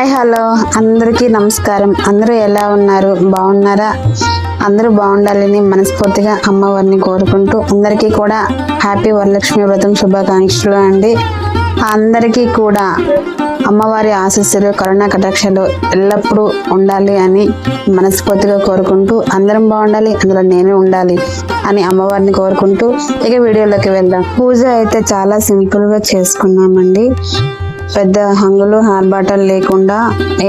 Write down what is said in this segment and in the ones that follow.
Hi hello. అందరికీ నమస్కారం. అందరూ ఎలా ఉన్నారు? బాగున్నారా? అందరూ బాగుండాలని మనస్ఫూర్తిగా అమ్మవారిని కోరుకుంటూ అందరికీ కూడా హ్యాపీ వరలక్ష్మి వ్రతం శుభాకాంక్షలు అండి. అందరికీ కూడా అమ్మవారి ఆశస్సులు కరోనా కటాక్షలు ఎల్లప్పుడూ ఉండాలి అని మనస్ఫూర్తిగా కోరుకుంటూ అందరం బాగుండాలి అందులో నేను ఉండాలి అని అమ్మవారిని కోరుకుంటూ ఇక వీడియోలోకి వెళ్దాం. పూజ అయితే చాలా సింపుల్గా చేసుకున్నామండి. పెద్ద హంగులు ఆర్భాటాలు లేకుండా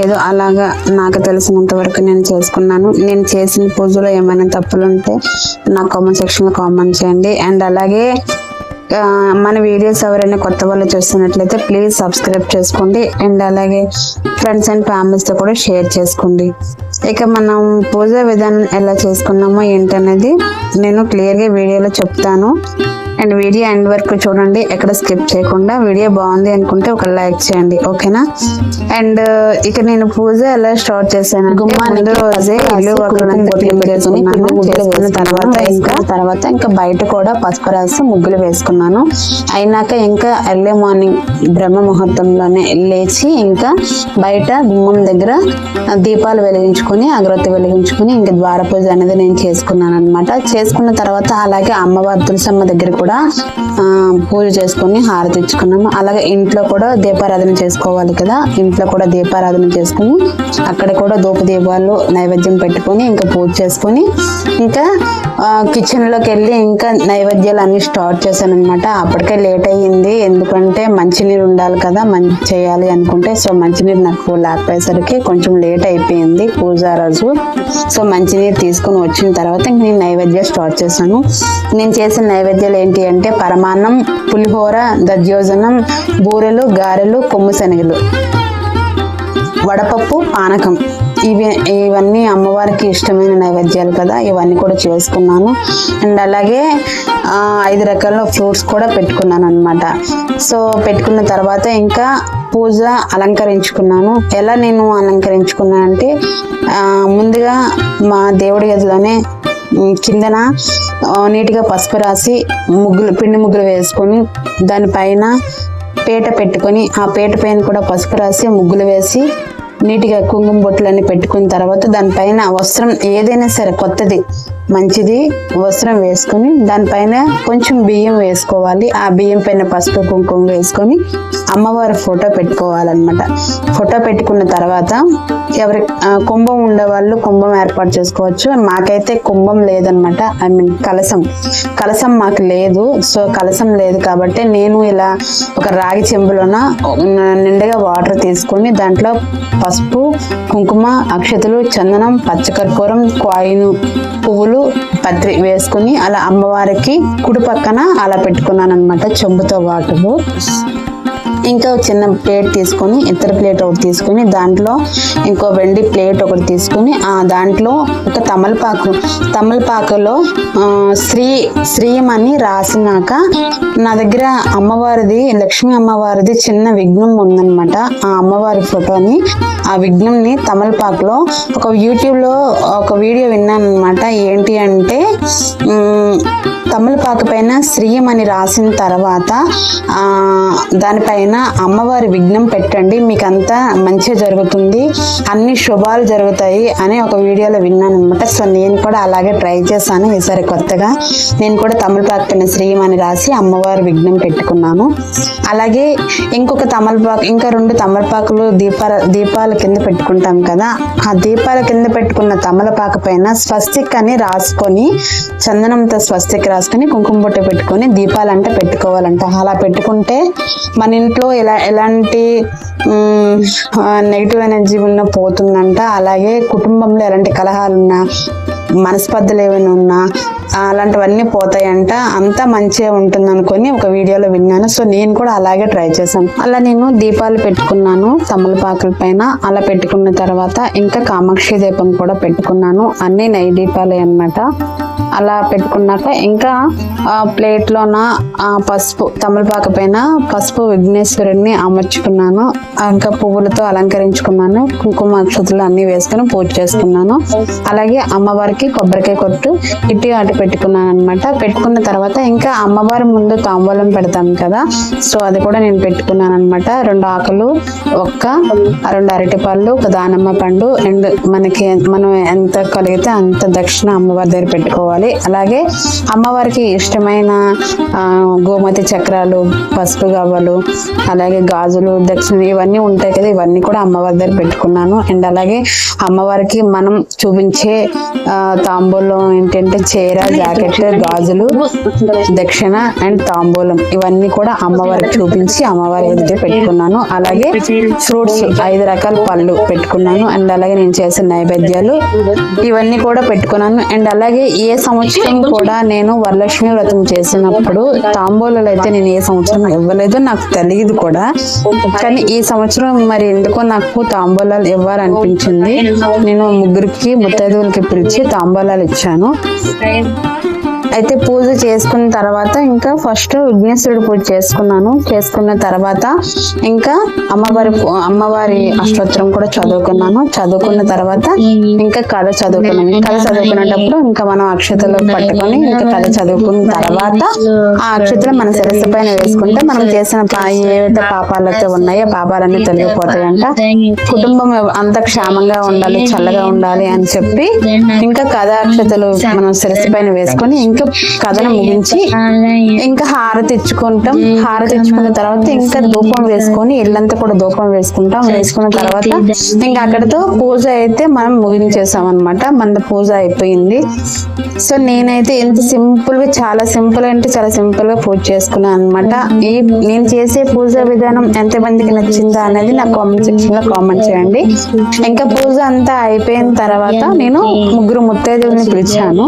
ఏదో అలాగా నాకు తెలిసినంత వరకు నేను చేసుకున్నాను. నేను చేసిన పూజలో ఏమైనా తప్పులు ఉంటే నా కామెంట్ సెక్షన్లో కామెంట్ చేయండి. అండ్ అలాగే మన వీడియోస్ ఎవరైనా కొత్త వాళ్ళు చూస్తున్నట్లయితే ప్లీజ్ సబ్స్క్రైబ్ చేసుకోండి. అండ్ అలాగే ఫ్రెండ్స్ అండ్ ఫ్యామిలీస్తో కూడా షేర్ చేసుకోండి. ఇక మనం పూజ విధానం ఎలా చేసుకున్నామో ఏంటనేది నేను క్లియర్గా వీడియోలో చెప్తాను. అండ్ వీడియో ఎండ్ వరకు చూడండి ఎక్కడ స్కిప్ చేయకుండా. వీడియో బాగుంది అనుకుంటే ఒక లైక్ చేయండి ఓకేనా? అండ్ ఇక నేను పూజ ఎలా స్టార్ట్ చేశాను ముందు రోజే ఇల్లు తర్వాత ఇంకా? తర్వాత ఇంకా బయట కూడా పసుపు రాసి ముగ్గులు వేసుకున్నాను. అయినాక ఇంకా ఎర్లీ మార్నింగ్ బ్రహ్మ ముహూర్తంలోనే లేచి ఇంకా బయట గుమ్మం దగ్గర దీపాలు వెలిగించుకొని అగరత్తి వెలిగించుకొని ఇంకా ద్వార పూజ అనేది నేను చేసుకున్నాను అనమాట చేసుకున్న తర్వాత అలాగే అమ్మవారి తులసమ్మ దగ్గర కూడా పూజ చేసుకొని హారతి ఇచ్చుకున్నాము. అలాగే ఇంట్లో కూడా దీపారాధన చేసుకోవాలి కదా ఇంట్లో కూడా దీపారాధన చేసుకుని అక్కడ కూడా ధూప దీపాలు నైవేద్యం పెట్టుకొని ఇంకా పూజ చేసుకొని ఇంకా కిచెన్లోకి వెళ్ళి ఇంకా నైవేద్యాలు అన్నీ స్టార్ట్ చేశాను అనమాట అప్పటికే లేట్ అయ్యింది. ఎందుకంటే మంచినీరు ఉండాలి కదా మంచి చేయాలి అనుకుంటే సో మంచినీరు నాకు లేకపోయేసరికి కొంచెం లేట్ అయిపోయింది పూజ రోజు. సో మంచినీరు తీసుకొని వచ్చిన తర్వాత ఇంక నేను నైవేద్యం స్టార్ట్ చేశాను. నేను చేసిన నైవేద్యాలు ఏంటి అంటే పరమాన్నం పులిహోర దద్యోజనం బూరెలు గారెలు కొమ్ము శనగలు. వడపప్పు పానకం. ఇవి ఇవన్నీ అమ్మవారికి ఇష్టమైన నైవేద్యాలు కదా ఇవన్నీ కూడా చేసుకున్నాను. అండ్ అలాగే ఐదు రకాల ఫ్రూట్స్ కూడా పెట్టుకున్నాను అనమాట సో పెట్టుకున్న తర్వాత ఇంకా పూజ అలంకరించుకున్నాను. ఎలా నేను అలంకరించుకున్నానంటే ముందుగా మా దేవుడి గదిలోనే కిందన నీట్గా పసుపు రాసి ముగ్గులు పిండి ముగ్గులు వేసుకొని దానిపైన పీట పెట్టుకొని ఆ పీట పైన కూడా పసుపు రాసి ముగ్గులు వేసి నీట్గా కుంకుమ బొట్టులన్నీ పెట్టుకున్న తర్వాత దానిపైన వస్త్రం ఏదైనా సరే కొత్తది మంచిది వస్త్రం వేసుకొని దానిపైన కొంచెం బియ్యం వేసుకోవాలి. ఆ బియ్యం పైన పసుపు కుంకుమ వేసుకొని అమ్మవారి ఫోటో పెట్టుకోవాలన్నమాట. ఫోటో పెట్టుకున్న తర్వాత ఎవరి ఆ, కుంభం ఉండేవాళ్ళు కుంభం ఏర్పాటు చేసుకోవచ్చు. మాకైతే కుంభం లేదనమాట ఐ మీన్ కలసం కలసం మాకు లేదు. సో కలసం లేదు కాబట్టి నేను ఇలా ఒక రాగి చెంబులోన నిండుగా వాటర్ తీసుకొని దాంట్లో పసుపు కుంకుమ అక్షతలు చందనం పచ్చకర్పూరం కాయిన్ పువ్వులు పత్రి వేసుకుని అలా అమ్మవారికి కుడి పక్కన అలా పెట్టుకున్నాను అనమాట చెంబుతో పాటు ఇంకా చిన్న ప్లేట్ తీసుకొని ఇతర ప్లేట్ ఒకటి తీసుకొని దాంట్లో ఇంకో వెండి ప్లేట్ ఒకటి తీసుకొని ఆ దాంట్లో ఒక తమలపాకు. తమలపాకులో శ్రీ శ్రీయం అని రాసినాక నా దగ్గర అమ్మవారిది లక్ష్మీ అమ్మవారిది చిన్న విఘ్నం ఉందనమాట ఆ అమ్మవారి ఫోటోని ఆ విఘ్నంని తమలపాకులో ఒక యూట్యూబ్లో ఒక వీడియో విన్నాను అనమాట ఏంటి అంటే తమలపాకు పైన శ్రీయం అని రాసిన తర్వాత దానిపైన దానిపైన అమ్మవారి విఘ్నం పెట్టండి మీకు అంతా మంచిగా జరుగుతుంది అన్ని శుభాలు జరుగుతాయి అని ఒక వీడియోలో విన్నాను అనమాట సో నేను కూడా అలాగే ట్రై చేశాను ఈసారి కొత్తగా. నేను కూడా తమలపాకు శ్రీం అని రాసి అమ్మవారి విఘ్నం పెట్టుకున్నాను. అలాగే ఇంకొక తమలపాకు ఇంకా రెండు తమలపాకులు దీపాల దీపాల కింద పెట్టుకుంటాం కదా. ఆ దీపాల కింద పెట్టుకున్న తమలపాకు పైన స్వస్తిక్ అని రాసుకొని చందనంతో స్వస్తిక్ రాసుకొని కుంకుమ బుట్ట పెట్టుకొని దీపాలంటే పెట్టుకోవాలంట. అలా పెట్టుకుంటే మన ఇంట్లో ఎలా ఎలాంటి నెగిటివ్ ఎనర్జీ ఉన్నా పోతుందంట. అలాగే కుటుంబంలో ఎలాంటి కలహాలు ఉన్నా మనస్పర్ధలు ఏమైనా ఉన్నా అలాంటివన్నీ పోతాయంట. అంతా మంచిగా ఉంటుంది అనుకొని ఒక వీడియోలో విన్నాను. సో నేను కూడా అలాగే ట్రై చేశాను. అలా నేను దీపాలు పెట్టుకున్నాను తమలపాకుల పైన. అలా పెట్టుకున్న తర్వాత ఇంకా కామాక్షి దీపం కూడా పెట్టుకున్నాను. అన్ని నై దీపాలే అన్నమాట. అలా పెట్టుకున్నాక ఇంకా ఆ, ప్లేట్లోన ఆ, పసుపు తమలపాక పైన పసుపు విఘ్నేశ్వరుడిని అమర్చుకున్నాను. ఇంకా పువ్వులతో అలంకరించుకున్నాను. కుంకుమ అక్షతలు అన్ని వేసుకుని పూజ చేసుకున్నాను. అలాగే అమ్మవారికి కొబ్బరికాయ కొట్టు ఇటు అటు పెట్టుకున్నాను అనమాట పెట్టుకున్న తర్వాత ఇంకా అమ్మవారి ముందు తాంబూలం పెడతాం కదా సో అది కూడా నేను పెట్టుకున్నాను అనమాట రెండు ఆకులు ఒక్క రెండు అరటి పళ్ళు ఒక దానమ్మ పండు అండ్ మనకి మనం ఎంత కలిగితే అంత దక్షిణ అమ్మవారి దగ్గర పెట్టుకోవాలి. అలాగే అమ్మవారికి ఇష్టమైన గోమతి చక్రాలు పసుపు గవ్వలు అలాగే గాజులు దక్షిణ ఇవన్నీ ఉంటాయి కదా ఇవన్నీ కూడా అమ్మవారి దగ్గర పెట్టుకున్నాను. అండ్ అలాగే అమ్మవారికి మనం చూపించే తాంబూలం ఏంటంటే చీర జాకెట్ గాజులు దక్షిణ అండ్ తాంబూలం ఇవన్నీ కూడా అమ్మవారికి చూపించి అమ్మవారి ఎదుట పెట్టుకున్నాను. అలాగే ఫ్రూట్స్ ఐదు రకాల పళ్ళు పెట్టుకున్నాను. అండ్ అలాగే నేను చేసిన నైవేద్యాలు ఇవన్నీ కూడా పెట్టుకున్నాను. అండ్ అలాగే ఏ సంవత్సరం కూడా నేను వరలక్ష్మి వ్రతం చేసినప్పుడు తాంబూలాలు అయితే నేను ఏ సంవత్సరం ఇవ్వలేదు నాకు తెలియదు కూడా. కానీ ఈ సంవత్సరం మరి ఎందుకో నాకు తాంబూలాలు ఇవ్వాలనిపించింది. నేను ముగ్గురికి ముత్తైదువులకి పిలిచి తాంబూలాలు ఇచ్చాను. అయితే పూజ చేసుకున్న తర్వాత ఇంకా ఫస్ట్ విఘ్నేశ్వరుడు పూజ చేసుకున్నాను. చేసుకున్న తర్వాత ఇంకా అమ్మవారి అమ్మవారి అష్టోత్తరం కూడా చదువుకున్నాను. చదువుకున్న తర్వాత ఇంకా కథ చదువుకున్నాను. కథ చదువుకునేటప్పుడు ఇంకా మనం అక్షతలు పట్టుకొని ఇంకా కథ చదువుకున్న తర్వాత ఆ అక్షతలు మన శిరస్సు పైన వేసుకుంటే మనం చేసిన ఏవైతే పాపాలైతే ఉన్నాయో పాపాలన్నీ తొలగిపోతాయంట. కుటుంబం అంత క్షేమంగా ఉండాలి చల్లగా ఉండాలి అని చెప్పి ఇంకా కథ అక్షతలు మనం శిరస్సు పైన వేసుకొని ఇంకా కథను ముగించి ఇంకా హారతి ఇచ్చుకుంటాం. హారతి ఇచ్చుకున్న తర్వాత ఇంకా ధూపం వేసుకొని ఇల్లంతా కూడా ధూపం వేసుకుంటాం. వేసుకున్న తర్వాత ఇంకా అక్కడతో పూజ అయితే మనం ముగించేసాం అనమాట మన పూజ అయిపోయింది. సో నేనైతే ఎంత సింపుల్గా చాలా సింపుల్ అంటే చాలా సింపుల్గా పూజ చేసుకున్నాను అనమాట ఈ నేను చేసే పూజ విధానం ఎంత మందికి నచ్చిందా అనేది నాకు కామెంట్ సెక్షన్లో కామెంట్ చేయండి. ఇంకా పూజ అంతా అయిపోయిన తర్వాత నేను ముగ్గురు ముత్తైదువుని పిలిచాను.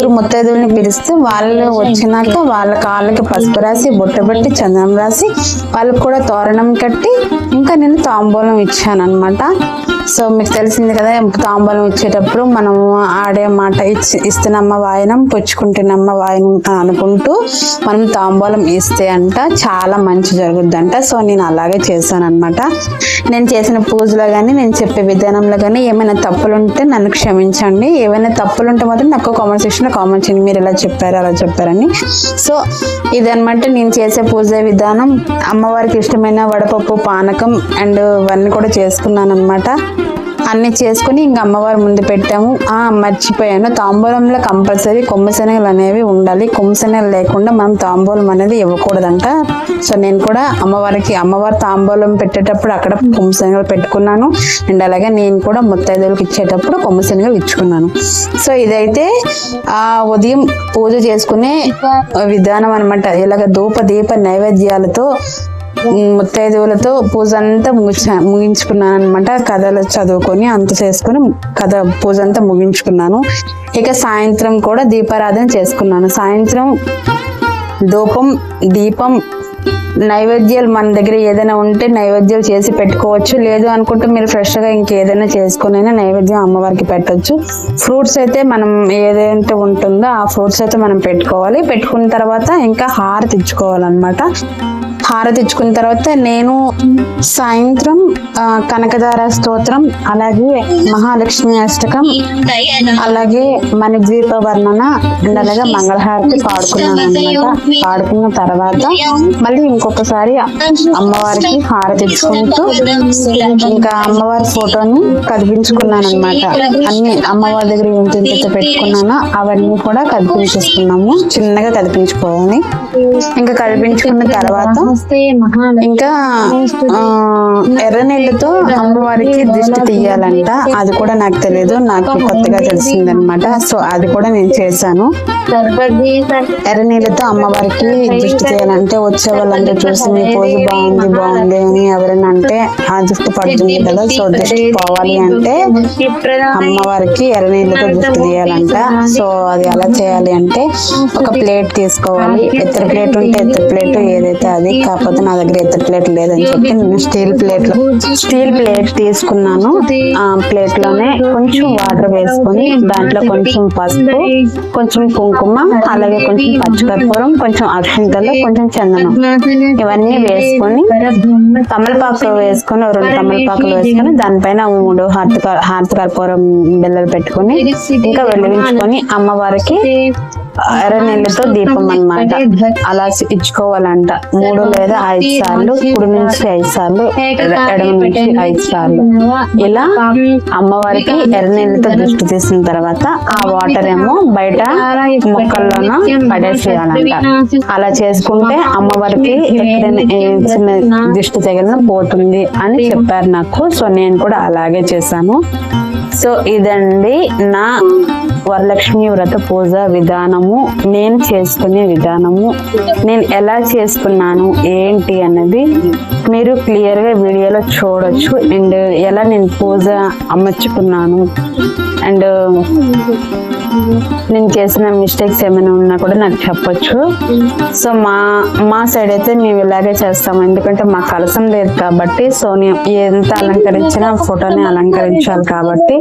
ముగ్గురు ముత్తైదువుని పిలిస్తే వాళ్ళు వచ్చినాక వాళ్ళ కాళ్ళకి పసుపు రాసి బొట్ట పెట్టి చందనం రాసి వాళ్ళకి కూడా తోరణం కట్టి ఇంకా నేను తాంబూలం ఇచ్చాను అనమాట సో మీకు తెలిసింది కదా తాంబూలం ఇచ్చేటప్పుడు మనం ఆడే మాట ఇచ్చి ఇస్తున్నమ్మ వాయనం పుచ్చుకుంటున్నమ్మ వాయనం అని అనుకుంటూ మనం తాంబూలం ఇస్తే అంట చాలా మంచి జరుగుద్దంట. సో నేను అలాగే చేశాను అనమాట నేను చేసిన పూజలో కానీ నేను చెప్పే విధానంలో కానీ ఏమైనా తప్పులు ఉంటే నన్ను క్షమించండి. ఏమైనా తప్పులు ఉంటే మాత్రం నాకు కామెంట్ సెక్షన్లో కామెంట్ చేయండి మీరు ఎలా చెప్పారు అలా చెప్పారని. సో ఇదనమాట నేను చేసే పూజ విధానం. అమ్మవారికి ఇష్టమైన వడపప్పు పానకం అండ్ ఇవన్నీ కూడా చేసుకున్నాను అనమాట అన్ని చేసుకుని ఇంకా అమ్మవారి ముందు పెట్టాము. ఆ మర్చిపోయాను. తాంబూలంలో కంపల్సరీ కొమ్మశనగలు అనేవి ఉండాలి. కొమ్మ శనగలు లేకుండా మనం తాంబూలం అనేది ఇవ్వకూడదంట. సో నేను కూడా అమ్మవారికి అమ్మవారి తాంబూలం పెట్టేటప్పుడు అక్కడ కొమ్మశనగలు పెట్టుకున్నాను. అండ్ అలాగే నేను కూడా ముత్తైదులకు ఇచ్చేటప్పుడు కొమ్మశనగలు ఇచ్చుకున్నాను. సో ఇదైతే ఆ ఉదయం పూజ చేసుకునే విధానం అనమాట ఇలాగ ధూప దీప నైవేద్యాలతో ముత్తైదువులతో పూజ అంతా ముగించా ముగించుకున్నాను అనమాట కథలు చదువుకొని అంత చేసుకొని కథ పూజ అంతా ముగించుకున్నాను. ఇక సాయంత్రం కూడా దీపారాధన చేసుకున్నాను. సాయంత్రం ధూపం దీపం నైవేద్యాలు మన దగ్గర ఏదైనా ఉంటే నైవేద్యాలు చేసి పెట్టుకోవచ్చు. లేదు అనుకుంటే మీరు ఫ్రెష్గా ఇంకేదైనా చేసుకునైనా నైవేద్యం అమ్మవారికి పెట్టవచ్చు ఫ్రూట్స్ అయితే మనం ఏదైతే ఉంటుందో ఆ ఫ్రూట్స్ అయితే మనం పెట్టుకోవాలి. పెట్టుకున్న తర్వాత ఇంకా హారతి ఇచ్చుకోవాలన్నమాట. హారతి ఇచ్చుకున్న తర్వాత నేను సాయంత్రం కనకదార స్తోత్రం అలాగే మహాలక్ష్మి అష్టకం అలాగే మణిద్వీప వర్ణన అండ్ అలాగే మంగళహారతి పాడుకున్నాను అనమాట పాడుకున్న తర్వాత మళ్ళీ ఇంకొకసారి అమ్మవారికి హారతి ఇచ్చుకుంటూ ఇంకా అమ్మవారి ఫోటోని కదిపించుకున్నాను అనమాట అన్ని అమ్మవారి దగ్గర ఎంత ఎంత పెట్టుకున్నానో అవన్నీ కూడా కదిపించేసుకున్నాము. చిన్నగా కదిపించుకోవాలి. ఇంకా కదిపించుకున్న తర్వాత ఇంకా ఎర్ర నీళ్ళతో అమ్మవారికి దిష్టి తీయాలంట. అది కూడా నాకు తెలియదు నాకు కొత్తగా తెలిసిందనమాట. సో అది కూడా నేను చేశాను. ఎర్ర నీళ్ళతో అమ్మవారికి దిష్టి తీయాలంటే వచ్చే వాళ్ళంటే చూసి మీ పోజు బాగుంది బాగుంది అని ఎవరైనా అంటే ఆ దిష్టి పడుతుంది కదా సో దిష్టి పోవాలి అంటే అమ్మవారికి ఎర్ర నీళ్ళతో దిష్టి తీయాలంట. సో అది ఎలా చేయాలి అంటే ఒక ప్లేట్ తీసుకోవాలి. ఎత్తర ప్లేట్ ఉంటే ఎత్తర ప్లేట్ ఏదైతే అది కాకపోతే నా దగ్గర ఎత్తడి ప్లేట్ లేదని చెప్పి నేను స్టీల్ ప్లేట్ స్టీల్ ప్లేట్ తీసుకున్నాను. ఆ ప్లేట్లోనే కొంచెం వాటర్ వేసుకొని దాంట్లో కొంచెం పసుపు కొంచెం కుంకుమ అలాగే కొంచెం పచ్చికర్పూరం కొంచెం అక్షింతలు కొంచెం చందనం. ఇవన్నీ వేసుకొని తమలపాకు వేసుకొని రెండు తమలపాకులు వేసుకొని దానిపైన మూడు హార్త్ హార్త్ కర్పూరం బిల్లలు పెట్టుకొని ఇంకా వెలిగించుకొని అమ్మవారికి ఎర్ర నీళ్ళతో దీపం అన్నమాట. అలా ఇచ్చుకోవాలంట. మూడు లేదా ఐదు సార్లు కుడి నుంచి ఐదు సార్లు ఎడ- ఎడమ నుంచి ఐదు సార్లు. ఇలా అమ్మవారికి ఎర్ర నీళ్ళతో దృష్టి తీసిన తర్వాత ఆ వాటర్ ఏమో బయట మొక్కల్లోన పడేసేయాలంట. అలా చేసుకుంటే అమ్మవారికి ఎక్కడైనా చిన్న దిష్టి తగిలిన పోతుంది అని చెప్పారు నాకు. సో నేను కూడా అలాగే చేశాను. సో ఇదండి నా వరలక్ష్మి వ్రత పూజ విధానము. నేను చేసుకునే విధానము. నేను ఎలా చేసుకున్నాను? ఏంటి అన్నది మీరు క్లియర్గా వీడియోలో చూడొచ్చు. అండ్ ఎలా నేను పూజ అమర్చుకున్నాను. అండ్ నేను చేసిన మిస్టేక్స్ ఏమైనా ఉన్నా కూడా నాకు చెప్పొచ్చు. సో మా మా సైడ్ అయితే మేము ఇలాగే చేస్తాము ఎందుకంటే మా కలసం లేదు కాబట్టి సో నేను ఎంత అలంకరించినా ఫోటోని అలంకరించాలి కాబట్టి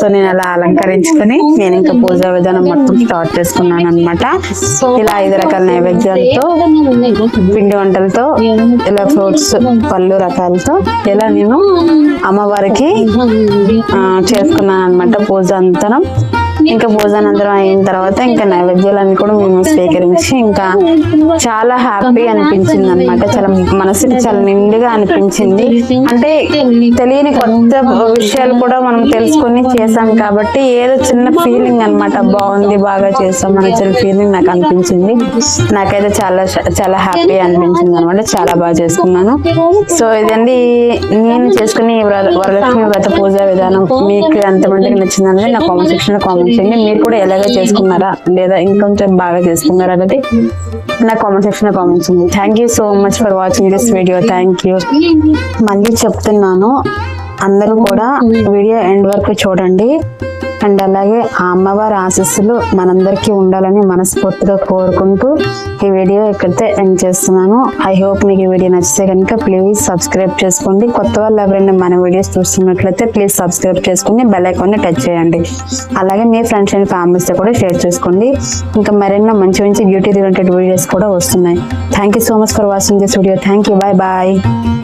సో నేను అలా అలంకరించుకొని నేను ఇంకా పూజా విధానం మొత్తం స్టార్ట్ చేసుకున్నాను అనమాట ఇలా ఐదు రకాల నైవేద్యాలతో పిండి వంటలతో ఇలా ఫ్రూట్స్ పళ్ళు రకాలతో ఇలా నేను అమ్మవారికి చేసుకున్నాను అనమాట పూజ అంతరం. ఇంకా భోజనానంతరం అయిన తర్వాత ఇంకా నైవేద్యాలన్నీ కూడా మేము స్వీకరించి ఇంకా చాలా హ్యాపీ అనిపించింది అనమాట చాలా మనసుకి చాలా నిండుగా అనిపించింది. అంటే తెలియని కొత్త విషయాలు కూడా మనం తెలుసుకొని చేసాం కాబట్టి ఏదో చిన్న ఫీలింగ్ అన్నమాట. బాగుంది బాగా చేసాం అనే చిన్న ఫీలింగ్ నాకు అనిపించింది. నాకైతే చాలా చాలా హ్యాపీ అనిపించింది అనమాట చాలా బాగా చేసుకున్నాను. సో ఇదండి నేను చేసుకునే వరలక్ష్మి వ్రత పూజ విధానం. మీకు ఎంతమందికి నచ్చిందని నా కామెంట్ సెక్షన్లో కామెంట్ చేయండి మీరు కూడా ఎలాగ చేసుకున్నారా? లేదా ఇంకొంచెం బాగా చేసుకున్నారా అనేది నా కామెంట్ సెక్షన్లో కామెంట్స్ ఉంది. Thank you so much for watching this video thank you మళ్ళీ చెప్తున్నాను. అందరూ కూడా వీడియో ఎండ్ వరకు చూడండి. అండ్ అలాగే ఆ అమ్మవారి ఆశస్సులు మనందరికీ ఉండాలని మనస్ఫూర్తిగా కోరుకుంటూ ఈ వీడియో ఇక్కడితే ఎండ్ చేస్తున్నాను. ఐ హోప్ మీకు ఈ వీడియో నచ్చితే కనుక ప్లీజ్ సబ్స్క్రైబ్ చేసుకోండి. కొత్త వాళ్ళు ఎవరైనా మన వీడియోస్ చూస్తున్నట్లయితే ప్లీజ్ సబ్స్క్రైబ్ చేసుకుని బెల్ ఐకాన్ టచ్ చేయండి. అలాగే మీ ఫ్రెండ్స్ అండ్ ఫ్యామిలీస్తో కూడా షేర్ చేసుకోండి. ఇంకా మరెన్నో మంచి మంచి బ్యూటీ రిలేటెడ్ వీడియోస్ కూడా వస్తున్నాయి. Thank you so much for watching this video thank you bye bye